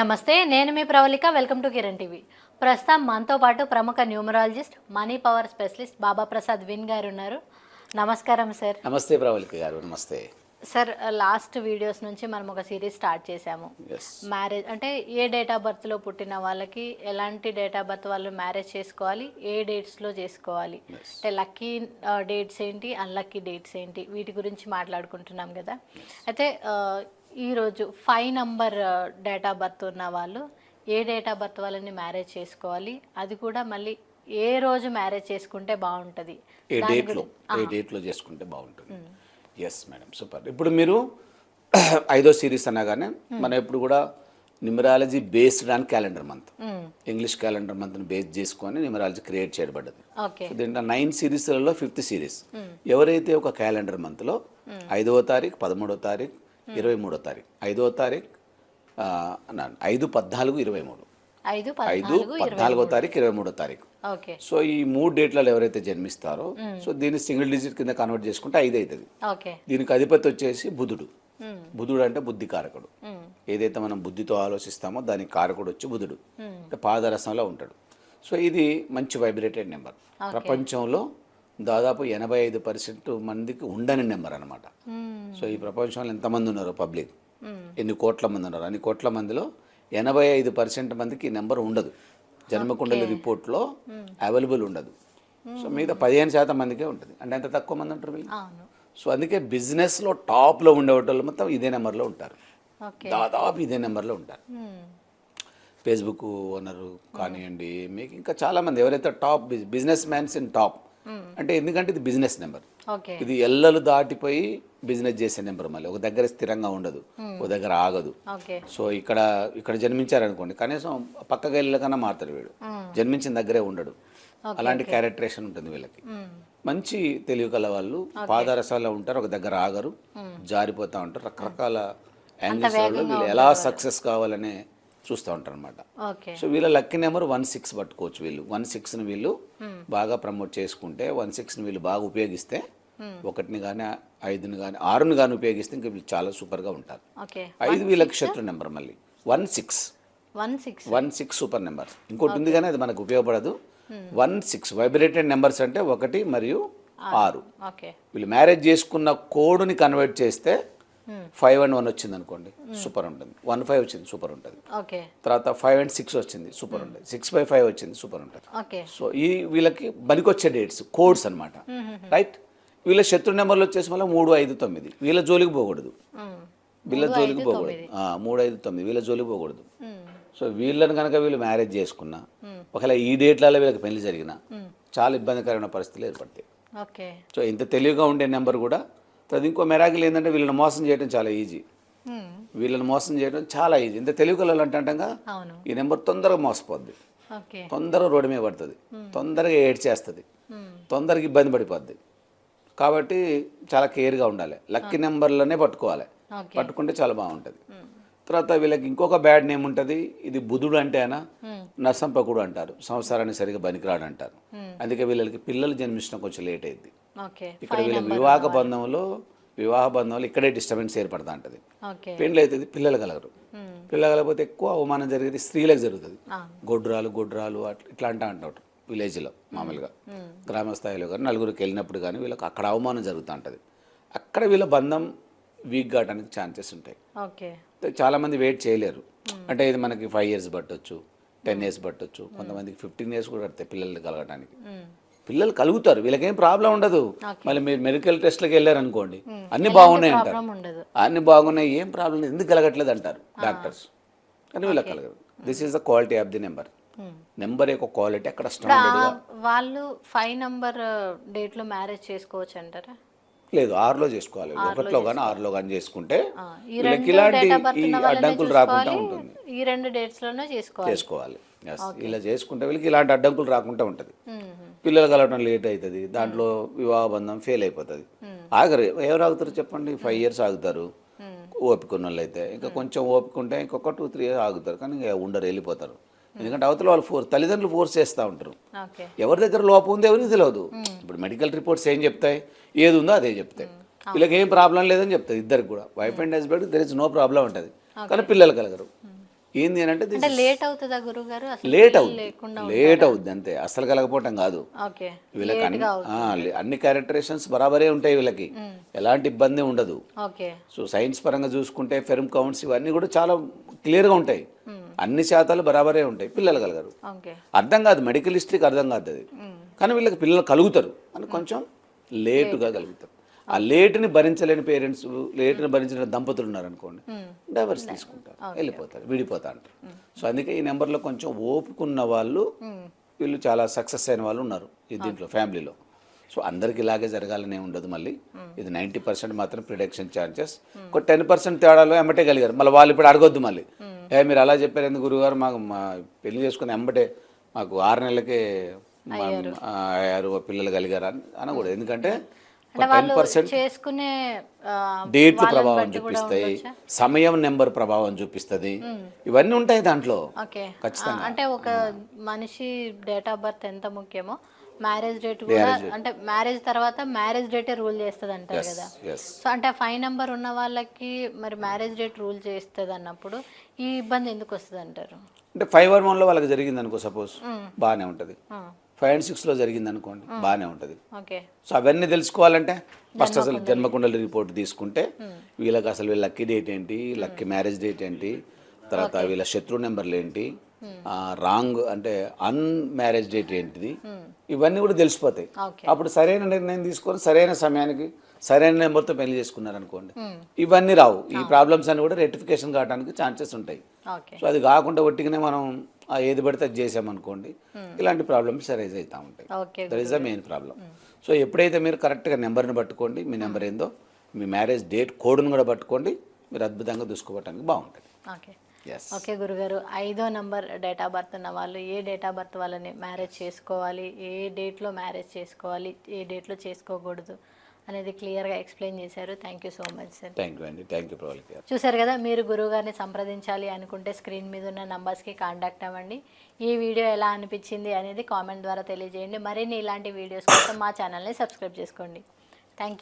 నమస్తే నేను మీ Pravalika. Welcome to Kiran TV. ప్రస్తుతం మనతో పాటు ప్రముఖ numerologist money power specialist Baba Prasad win గారు ఉన్నారు. నమస్కారం సార్. నమస్తే ప్రవళిక గారు నమస్తే. సార్ లాస్ట్ వీడియోస్ నుంచి మనం ఒక సిరీస్ స్టార్ట్ చేశాము. మ్యారేజ్ అంటే ఏ డేట్ ఆఫ్ బర్త్లో పుట్టిన వాళ్ళకి ఎలాంటి డేట్ ఆఫ్ బర్త్ వాళ్ళు మ్యారేజ్ చేసుకోవాలి ఏ డేట్స్లో చేసుకోవాలి. అంటే లక్కీ డేట్స్ ఏంటి అన్లక్కీ డేట్స్ ఏంటి వీటి గురించి మాట్లాడుకుంటున్నాం కదా. అయితే ఈరోజు five number date of birth ఉన్న వాళ్ళు ఏ డేట్ ఆఫ్ బర్త్ వాళ్ళని మ్యారేజ్ చేసుకోవాలి? అది కూడా మళ్ళీ ఏ రోజు మ్యారేజ్ చేసుకుంటే బాగుంటుంది? ఏ డేట్లో? ఏ డేట్లో చేసుకుంటే బాగుంటుంది? ఎస్ మేడం సూపర్ ఇప్పుడు మీరు ఐదో సిరీస్ అనగానే మనం ఎప్పుడు కూడా numerology based on calendar month. English calendar మంత్ని base చేసుకొని న్యూమరాలజీ క్రియేట్ చేయబడ్డది. దీంట్లో నైన్ సిరీస్లలో ఫిఫ్త్ సిరీస్. ఎవరైతే ఒక క్యాలెండర్ మంత్లో ఐదవ తారీఖు పదమూడవ తారీఖు ఇరవై మూడో తారీఖు. ఐదవ తారీఖు ఐదు పద్నాలుగు ఇరవై మూడు. ఐదు ఐదు పద్నాలుగు తారీఖు ఇరవై మూడో తారీఖు. సో ఈ మూడు డేట్లలో ఎవరైతే జన్మిస్తారో సో దీన్ని సింగిల్ డిజిట్ కింద కన్వర్ట్ చేసుకుంటే ఐదు అవుతుంది దీనికి అధిపతి వచ్చేసి బుధుడు. బుధుడు అంటే బుద్ధి కారకుడు. ఏదైతే మనం బుద్ధితో ఆలోచిస్తామో దానికి కారకుడు వచ్చి బుధుడు. అంటే పాదరసంలో ఉంటాడు. సో ఇది మంచి వైబ్రేటెడ్ నెంబర్. ప్రపంచంలో దాదాపు ఎనభై ఐదు పర్సెంట్ మందికి ఉండని నెంబర్ అనమాట. సో ఈ ప్రపంచంలో ఎంతమంది ఉన్నారు పబ్లిక్. ఎన్ని కోట్ల మంది ఉన్నారు? అన్ని కోట్ల మందిలో ఎనభై ఐదు పర్సెంట్ మందికి ఈ నెంబర్ ఉండదు. జన్మకుండలి రిపోర్ట్లో అవైలబుల్ ఉండదు. సో మిగతా పదిహేను శాతం మందికే ఉంటుంది. అంటే ఎంత తక్కువ మంది ఉంటారు వీళ్ళు? సో అందుకే బిజినెస్లో టాప్లో ఉండేవాళ్ళు మొత్తం ఇదే నెంబర్లో ఉంటారు. దాదాపు ఇదే నెంబర్లో ఉంటారు. ఫేస్బుక్ ఓనరు కానివ్వండి మీకు ఇంకా చాలామంది ఎవరైతే top business mans in top అంటే ఎందుకంటే ఇది బిజినెస్ నెంబర్. ఇది ఎల్లలు దాటిపోయి బిజినెస్ చేసే నెంబర్ మళ్ళీ. ఒక దగ్గర స్థిరంగా ఉండదు. ఒక దగ్గర ఆగదు. సో ఇక్కడ ఇక్కడ జన్మించారనుకోండి కనీసం పక్కకి వెళ్ళకన్నా మారుతాడు వీడు. జన్మించిన దగ్గరే ఉండడు. అలాంటి క్యారెక్టరేషన్ ఉంటుంది వీళ్ళకి. మ్మ్. మంచి తెలివి కల వాళ్ళు పాదరసాల్లో ఉంటారు ఒక దగ్గర ఆగరు జారిపోతూ ఉంటారు. రకరకాల యాంగిల్స్ వాళ్ళు వీళ్ళు ఎలా సక్సెస్ కావాలనే చూస్తూ ఉంటారు అనమాట సో వీళ్ళ లక్కీ నెంబర్ వన్ సిక్స్ పట్టుకోవచ్చు వీళ్ళు. వన్ సిక్స్ని వీళ్ళు బాగా ప్రమోట్ చేసుకుంటే వన్ సిక్స్ని వీళ్ళు బాగా ఉపయోగిస్తే ఒకటిని కానీ ఐదుని కానీ ఆరుని కానీ ఉపయోగిస్తే ఇంకా వీళ్ళు చాలా సూపర్గా ఉంటారు. ఐదు వీళ్ళకి శత్రు నెంబర్ మళ్ళీ. One six. One six. One six super number. ఇంకోటి ఉంది కానీ అది మనకు ఉపయోగపడదు. One six. వైబ్రేటెడ్ నెంబర్స్ అంటే ఒకటి మరియు ఆరు. వీళ్ళు మ్యారేజ్ చేసుకున్న కోడ్ని కన్వర్ట్ చేస్తే ఫైవ్ అండ్ వన్ వచ్చింది అనుకోండి సూపర్ ఉంటుంది. వన్ ఫైవ్ వచ్చింది సూపర్ ఉంటుంది. తర్వాత ఫైవ్ అండ్ సిక్స్ వచ్చింది సూపర్ ఉంటుంది. సిక్స్ బై ఫైవ్ వచ్చింది సూపర్ ఉంటుంది. సో ఈ వీళ్ళకి బనికొచ్చే డేట్స్ కోడ్స్ అనమాట రైట్? వీళ్ళ శత్రు నెంబర్లు వచ్చేసి మళ్ళీ మూడు ఐదు తొమ్మిది. వీళ్ళ జోలికి పోకూడదు. వీళ్ళ జోలికి పోకూడదు. మూడు ఐదు తొమ్మిది. వీళ్ళ జోలికి పోకూడదు. సో వీళ్ళని కనుక వీళ్ళు మ్యారేజ్ చేసుకున్నా ఒకవేళ ఈ డేట్లలో వీళ్ళకి పెళ్ళి జరిగినా చాలా ఇబ్బందికరమైన పరిస్థితులు ఏర్పడతాయి. సో ఇంత తెలివిగా ఉండే నెంబర్ కూడా తర్వాత ఇంకో మెరాకిల్ ఏంటంటే వీళ్ళని మోసం చేయడం చాలా ఈజీ. వీళ్ళని మోసం చేయడం చాలా ఈజీ. ఇంత అంటంగా అవును. ఈ నెంబర్ తొందరగా మోసపోద్ది. తొందరగా రోడ్డు మీద పడుతుంది. తొందరగా ఏడ్చేస్తుంది. తొందరగా ఇబ్బంది పడిపోద్ది. కాబట్టి చాలా కేర్గా ఉండాలి. లక్కీ నెంబర్లోనే పట్టుకోవాలి. పట్టుకుంటే చాలా బాగుంటుంది. తర్వాత వీళ్ళకి ఇంకొక బ్యాడ్ నేమ్ ఉంటుంది. ఇది బుధుడు అంటే మ్మ్. నరసంపకుడు అంటారు సంసారానికి సరిగా బనికిరాడు అంటారు అందుకే వీళ్ళకి పిల్లలు జన్మించడం కొంచెం లేట్ అయింది ఇక్కడ వీళ్ళ వివాహ బంధంలో వివాహ బంధంలో ఇక్కడే డిస్టర్బెన్స్ ఏర్పడుతూ ఉంటుంది పెళ్ళి అవుతుంది పిల్లలు కలగరు. పిల్లలు కలగకపోతే ఎక్కువ అవమానం జరిగేది స్త్రీలకు జరుగుతుంది. గొడ్రాలు గొడ్రాలు అట్లా ఇట్లా అంటా అంటారు విలేజ్లో మామూలుగా. గ్రామ స్థాయిలో కానీ నలుగురికి వెళ్ళినప్పుడు కానీ వీళ్ళకి అక్కడ అవమానం జరుగుతూ ఉంటుంది అక్కడ వీళ్ళ బంధం వీక్ కావడానికి ఛాన్సెస్ ఉంటాయి. చాలామంది వెయిట్ చేయలేరు. అంటే ఇది మనకి ఫైవ్ ఇయర్స్ పట్టొచ్చు. టెన్ ఇయర్స్ పట్టొచ్చు. కొంతమందికి ఫిఫ్టీన్ ఇయర్స్ కూడా పడతాయి పిల్లలు కలగడానికి. పిల్లలు కలుగుతారు. వీళ్ళకేం ప్రాబ్లం ఉండదు. మళ్ళీ మీరు మెడికల్ టెస్ట్లకు వెళ్ళారు అనుకోండి అన్ని బాగున్నాయి అంటారు అన్ని బాగున్నాయి. ఏం ప్రాబ్లం ఎందుకు కలగట్లేదు అంటారు డాక్టర్స్? కానీ వీళ్ళకి కలగదు. This is the quality of the number. Number యొక్క క్వాలిటీ అక్కడ వాళ్ళు ఫైవ్ నంబర్ డేట్లో మ్యారేజ్ చేసుకోవచ్చు అంటారా? లేదు ఆరులో చేసుకోవాలి. ఒకటిలో కానీ ఆరులో కానీ చేసుకుంటే వీళ్ళకి ఇలాంటి ఈ అడ్డంకులు రాకుండా ఉంటుంది. ఈ రెండు డేట్స్ చేసుకోవాలి. చేసుకోవాలి. ఇలా చేసుకుంటే వీళ్ళకి ఇలాంటి అడ్డంకులు రాకుండా ఉంటుంది. పిల్లలు కలవడం లేట్ అవుతుంది దాంట్లో వివాహ బంధం ఫెయిల్ అయిపోతుంది. ఆగరు. ఎవరు ఆగుతారు చెప్పండి? ఫైవ్ ఇయర్స్ ఆగుతారు. ఓపిక ఉన్న వాళ్ళు అయితే ఇంకా కొంచెం ఓపిక ఉంటే ఇంకొక టూ త్రీ ఇయర్స్ ఆగుతారు. కానీ ఇంకా ఉండరు వెళ్ళిపోతారు. ఎందుకంటే అవతల వాళ్ళు ఫోర్స్ తల్లిదండ్రులు ఫోర్స్ చేస్తూ ఉంటారు. ఎవరి దగ్గర లోపం ఉంది ఎవరికి తెలియదు ఇప్పుడు మెడికల్ రిపోర్ట్స్ ఏం చెప్తాయి? ఏది ఉందో అదే చెప్తాయి. వీళ్ళకి ఏం ప్రాబ్లం లేదని చెప్తాయి ఇద్దరికి కూడా. Wife and husband there is no problem ఉంటుంది కానీ పిల్లలు కలగరు. ఏంది అని అంటే లేట్ అవుతుందా గురువు గారు అసలు లేట్ లేకుండా లేట్ అవుద్ది అంతే. అసలు కలగపోవటం కాదు. వీళ్ళకి అన్ని క్యారెక్టరేషన్స్ బరాబరే ఉంటాయి వీళ్ళకి. ఎలాంటి ఇబ్బంది ఉండదు. సో సైన్స్ పరంగా చూసుకుంటే ఫెర్మ్ కౌంట్స్ ఇవన్నీ కూడా చాలా క్లియర్గా ఉంటాయి. అన్ని శాతాలు బరాబరే ఉంటాయి పిల్లలు కలగరు. అర్థం కాదు మెడికల్ హిస్టరీకి అర్థం కాదు అది. కానీ వీళ్ళకి పిల్లలు కలుగుతారు అని కొంచెం లేటుగా కలుగుతారు. ఆ లేటుని భరించలేని పేరెంట్స్ లేటుని భరించిన దంపతులు ఉన్నారనుకోండి డైవర్స్ తీసుకుంటారు వెళ్ళిపోతారు విడిపోతా అంటారు. సో అందుకే ఈ నెంబర్లో కొంచెం ఓపుకున్న వాళ్ళు వీళ్ళు చాలా సక్సెస్ అయిన వాళ్ళు ఉన్నారు ఈ దీంట్లో ఫ్యామిలీలో. సో అందరికి ఇలాగే జరగాలనే ఉండదు మళ్ళీ. ఇది నైంటీ పర్సెంట్ మాత్రం ప్రిడక్షన్ ఛాన్సెస్ ఒక టెన్ పర్సెంట్ తేడాలో ఎమ్మటే కలిగారు. మళ్ళీ వాళ్ళు ఇప్పుడు అడగొద్దు మళ్ళీ. ఏ మీరు అలా చెప్పారు ఎందుకు గురుగారు? మాకు మా పెళ్ళి చేసుకుని ఎంబటే మాకు ఆరు నెలలకే అయ్యారు. పిల్లలు కలిగారు అని అనకూడదు. ఎందుకంటే అంటే టెన్ పర్సెంట్ డేట్లు ప్రభావం చూపిస్తాయి? సమయం నెంబర్ ప్రభావం చూపిస్తుంది. ఇవన్నీ ఉంటాయి దాంట్లో. ఖచ్చితంగా. అంటే ఒక మనిషి డేట్ ఆఫ్ బర్త్ ఎంత ముఖ్యమో మ్యారేజ్ డేట్ కూడా అంటే మ్యారేజ్ తర్వాత మ్యారేజ్ డేటే రూల్ చేస్తుంది అంటారు కదా. సో అంటే ఫైవ్ నెంబర్ ఉన్న వాళ్ళకి మరి మ్యారేజ్ డేట్ రూల్ చేస్తుంది అన్నప్పుడు ఈ ఇబ్బంది ఎందుకు వస్తుంది అంటారు? అంటే ఫైవ్ వన్ వన్లో వాళ్ళకి జరిగింది అనుకో సపోజ్ బాగానే ఉంటుంది. ఫైవ్ అండ్ సిక్స్లో జరిగింది అనుకోండి బాగానే ఉంటుంది. ఓకే. సో అవన్నీ తెలుసుకోవాలంటే ఫస్ట్ అసలు జన్మకుండలి. రిపోర్ట్ తీసుకుంటే వీళ్ళకి అసలు వీళ్ళ లక్కీ డేట్ ఏంటి లక్కీ మ్యారేజ్ డేట్ ఏంటి తర్వాత వీళ్ళ శత్రు నెంబర్లు ఏంటి రాంగ్ అంటే అన్ మ్యారేజ్ డేట్ ఏంటిది ఇవన్నీ కూడా తెలిసిపోతాయి. అప్పుడు సరైన నిర్ణయం తీసుకొని సరైన సమయానికి సరైన నెంబర్తో పెళ్ళి చేసుకున్నారు అనుకోండి ఇవన్నీ రావు. ఈ ప్రాబ్లమ్స్ అన్ని కూడా రెక్టిఫికేషన్ కావడానికి ఛాన్సెస్ ఉంటాయి. సో అది కాకుండా ఒట్టిగానే మనం ఏది పడితే అది చేసామనుకోండి ఇలాంటి ప్రాబ్లమ్స్ రైజ్ అవుతూ ఉంటాయి. Okay that is the main problem so ఎప్పుడైతే మీరు కరెక్ట్గా నెంబర్ని పట్టుకోండి మీ నెంబర్ ఏందో మీ మ్యారేజ్ డేట్ కోడ్ను కూడా పట్టుకోండి మీరు అద్భుతంగా చూసుకోవటానికి బాగుంటుంది. ఓకే ఓకే గురుగారు. ఐదో నంబర్ డేట్ ఆఫ్ బర్త్ ఉన్న వాళ్ళు ఏ డేట్ ఆఫ్ బర్త్ వాళ్ళని మ్యారేజ్ చేసుకోవాలి? ఏ డేట్లో మ్యారేజ్ చేసుకోవాలి? ఏ డేట్లో చేసుకోకూడదు? అనేది క్లియర్గా ఎక్స్ప్లెయిన్ చేశారు. Thank you so much sir. Thank you అండి. థ్యాంక్ యూ చూసారు కదా మీరు గురువుగారిని సంప్రదించాలి అనుకుంటే స్క్రీన్ మీద ఉన్న నంబర్స్కి కాంటాక్ట్ అవ్వండి. ఈ వీడియో ఎలా అనిపించింది అనేది కామెంట్ ద్వారా తెలియజేయండి. మరిన్ని ఇలాంటి వీడియోస్ కోసం మా ఛానల్ని సబ్స్క్రైబ్ చేసుకోండి. Thank you